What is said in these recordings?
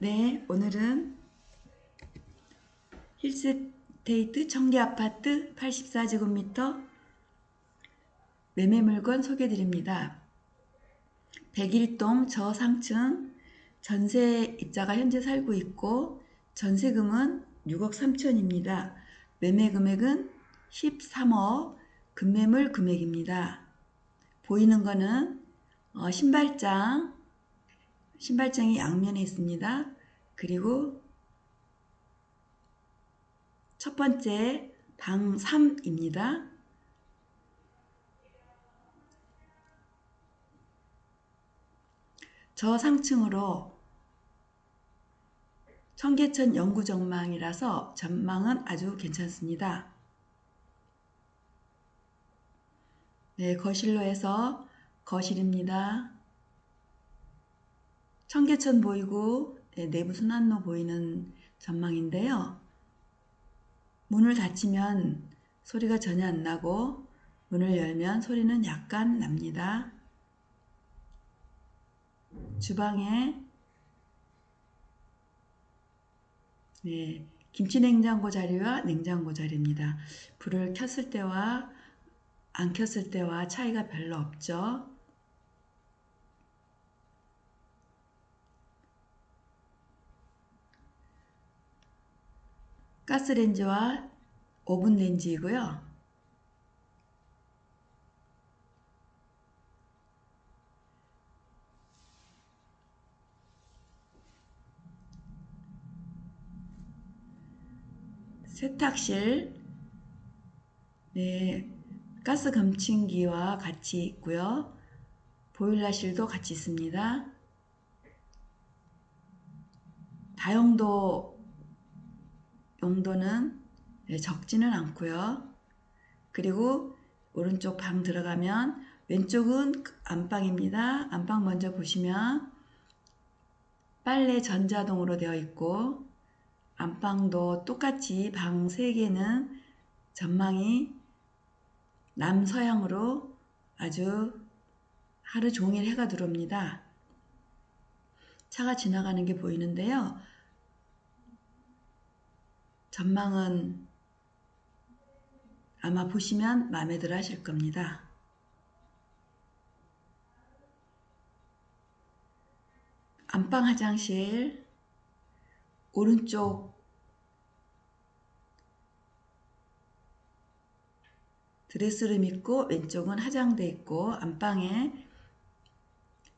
네, 오늘은 힐스테이트 청계 아파트 84제곱미터 매매 물건 소개해 드립니다. 101동 저상층 전세 입자가 현재 살고 있고 전세금은 6억 3천입니다. 매매 금액은 13억 금매물 금액입니다. 보이는 거는 어, 신발장 신발장이 양면에 있습니다. 그리고 첫 번째 방 3입니다. 저 상층으로 청계천 영구 전망이라서 전망은 아주 괜찮습니다. 네, 거실로 해서 거실입니다. 청계천 보이고 네, 내부 순환로 보이는 전망인데요. 문을 닫히면 소리가 전혀 안 나고 문을 열면 소리는 약간 납니다. 주방에 네, 김치 냉장고 자리와 냉장고 자리입니다. 불을 켰을 때와 안 켰을 때와 차이가 별로 없죠. 가스레인지와 오븐 레인지이고요. 세탁실, 네, 가스 감침기와 같이 있고요. 보일러실도 같이 있습니다. 다용도 용도는 네, 적지는 않고요. 그리고 오른쪽 방 들어가면 왼쪽은 안방입니다. 안방 먼저 보시면 빨래 전자동으로 되어 있고 안방도 똑같이 방 3개는 전망이 남서향으로 아주 하루 종일 해가 들어옵니다. 차가 지나가는 게 보이는데요. 전망은 아마 보시면 마음에 들어 하실 겁니다. 안방 화장실 오른쪽 드레스룸 있고 왼쪽은 화장대 있고 안방에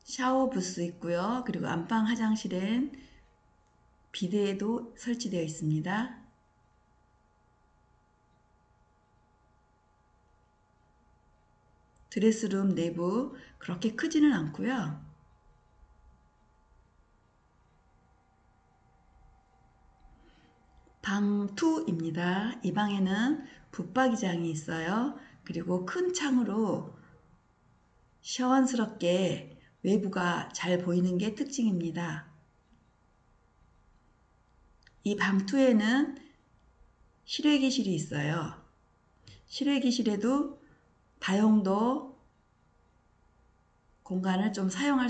샤워 부스 있고요. 그리고 안방 화장실엔 비데도 설치되어 있습니다. 드레스룸 내부 그렇게 크지는 않고요. 방 2입니다. 이 방에는 붙박이장이 있어요. 그리고 큰 창으로 시원스럽게 외부가 잘 보이는 게 특징입니다. 이방 2에는 실외기실이 있어요. 실외기실에도 다용도 공간을 좀 사용할 수